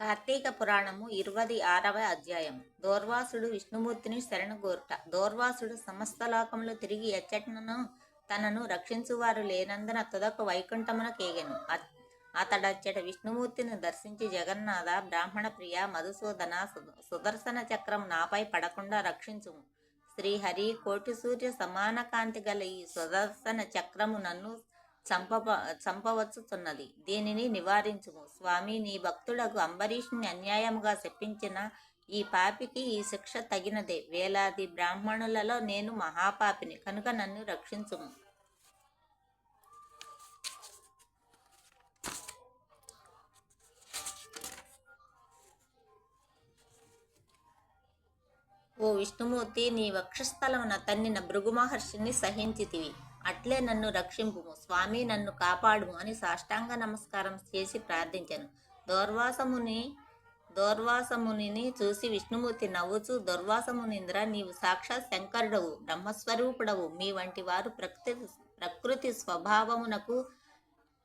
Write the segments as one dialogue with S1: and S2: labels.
S1: కార్తీక పురాణము ఇరవై ఆరవ అధ్యాయం దోర్వాసుడు విష్ణుమూర్తిని శరణగోర్ట. దోర్వాసుడు సమస్త లోకములు తిరిగి ఎచ్చటను తనను రక్షించువారు లేనందున తుదకు వైకుంఠమున కేగెను. అతడచ్చట విష్ణుమూర్తిని దర్శించి జగన్నాథ బ్రాహ్మణ ప్రియ మధుసూదన సుదర్శన చక్రం నాపై పడకుండా రక్షించుము. శ్రీహరి కోటి సూర్య సమాన కాంతి గల ఈ సుదర్శన చక్రము నన్ను చంపవ చంపవచ్చుతున్నది. దీనిని నివారించుము. స్వామి నీ భక్తుడకు అంబరీష్ని అన్యాయముగా శప్పించిన ఈ పాపికి ఈ శిక్ష తగినదే. వేలాది బ్రాహ్మణులలో నేను మహాపాపిని. కనుక నన్ను రక్షించుము. ఓ విష్ణుమూర్తి నీ వక్షస్థలమున తన్నిన భృగు మహర్షిని సహించితివి. అట్లే నన్ను రక్షింపుము స్వామి నన్ను కాపాడుము అని సాష్టాంగ నమస్కారం చేసి ప్రార్థించాను. దౌర్వాసముని దోర్వాసమునిని చూసి విష్ణుమూర్తి నవ్వుచూ దుర్వాసమునింద్ర నీవు సాక్షాత్ శంకరుడవు బ్రహ్మస్వరూపుడవు. మీ వంటి వారు ప్రకృతి ప్రకృతి స్వభావమునకు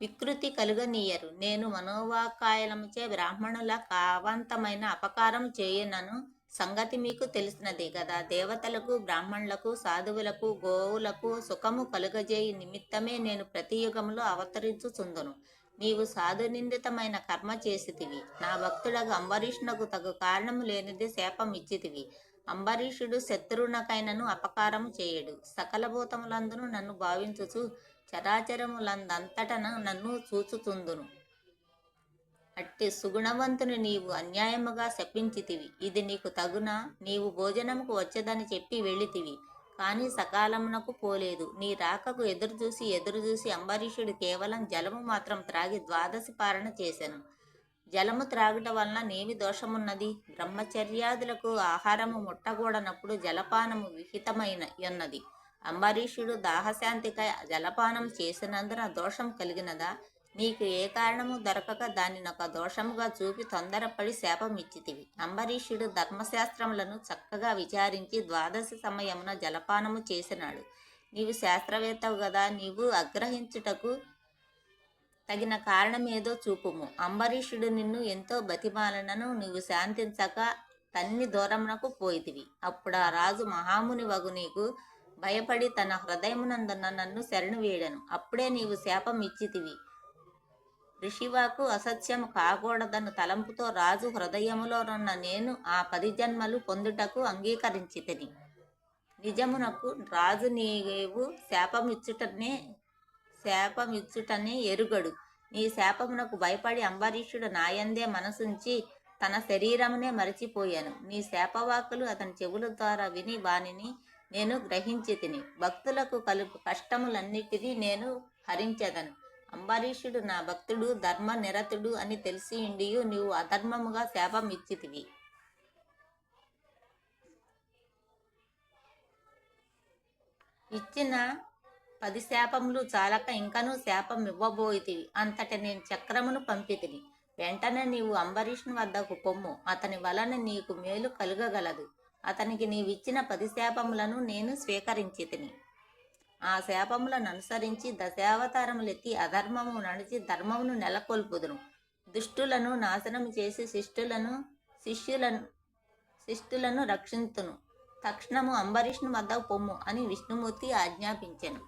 S1: వికృతి కలుగనీయరు. నేను మనోవాకాయలముచే బ్రాహ్మణుల కావంతమైన అపకారం చేయనను. సంగతి మీకు తెలిసినదే కదా. దేవతలకు బ్రాహ్మణులకు సాధువులకు గోవులకు సుఖము కలుగజేయి నిమిత్తమే నేను ప్రతి యుగములో అవతరించుచుందును. నీవు సాధునిందితమైన కర్మ చేసితివి. నా భక్తుడగు అంబరీషునకు తగు కారణము లేనిది శాపం ఇచ్చితివి అంబరీషుడు శత్రువునకైనను అపకారము చేయడు. సకల భూతములందును నన్ను భావించుచు చరాచరములందంతటన నన్ను చూచుచుందును. అట్టి సుగుణవంతుని నీవు అన్యాయముగా శపించితివి. ఇది నీకు తగునా నీవు భోజనముకు వచ్చదని చెప్పి వెళ్ళితివి. కానీ సకాలమునకు పోలేదు. నీ రాకకు ఎదురుచూసి ఎదురుచూసి అంబరీషుడు కేవలం జలము మాత్రం త్రాగి ద్వాదశి పారణ చేశాను జలము త్రాగుట వలన నేమి దోషమున్నది? బ్రహ్మచర్యాదులకు ఆహారము ముట్టకూడనప్పుడు జలపానము విహితమైన ఉన్నది అంబరీషుడు దాహశాంతికై జలపానం చేసినందున దోషం కలిగినదా? నీకు ఏ కారణము దొరకక దానినొక దోషముగా చూపి తొందరపడి శాపం ఇచ్చితివి అంబరీషుడు ధర్మశాస్త్రములను చక్కగా విచారించి ద్వాదశి సమయమున జలపానము చేసినాడు. నీవు శాస్త్రవేత్తవు కదా నీవు అగ్రహించుటకు తగిన కారణమేదో చూపుము. అంబరీషుడు నిన్ను ఎంతో బతిమాలనను నీవు శాంతించక తన్ని దూరమునకు పోయితివి. అప్పుడు ఆ రాజు మహాముని వగు నీకు భయపడి తన హృదయమునందున నన్ను శరణు వేడను. అప్పుడే నీవు శాపం ఇచ్చితివి ఋషివాకు అసత్యము కాకూడదన్న తలంపుతో రాజు హృదయములోనున్న నేను ఆ పది జన్మలు పొందుటకు అంగీకరించితిని. నిజమునకు రాజు నీవు శాపమిచ్చుటనే శాపమిచ్చుటనే ఎరుగడు. నీ శాపమునకు భయపడి అంబరీషుడు నాయందే మనసుంచి తన శరీరమునే మరచిపోయాను. నీ శాపవాకులు అతని చెవుల ద్వారా విని వానిని నేను గ్రహించి తిని భక్తులకు కలుపు కష్టములన్నిటినీ నేను హరించదను. అంబరీషుడు నా భక్తుడు ధర్మ నిరతుడు అని తెలిసి ఉండియు నీవు అధర్మముగా శాపం ఇచ్చితివి. ఇచ్చిన పది శాపములు చాలక ఇంకనూ శాపం ఇవ్వబోయితివి. అంతట నేను చక్రమును పంపితిని. వెంటనే నీవు అంబరీషుని వద్దకు పొమ్ము. అతని వలన నీకు మేలు కలుగగలదు. అతనికి నీవిచ్చిన పది శాపములను నేను స్వీకరించి తిని ఆ శాపములను అనుసరించి దశావతారములెత్తి అధర్మము నడిచి ధర్మమును నెలకొల్పుదును దుష్టులను నాశనం చేసి శిష్టులను శిష్యులను శిష్టులను రక్షించును తక్షణము అంబరీష్ను వద్ద పొమ్ము అని విష్ణుమూర్తి ఆజ్ఞాపించెను.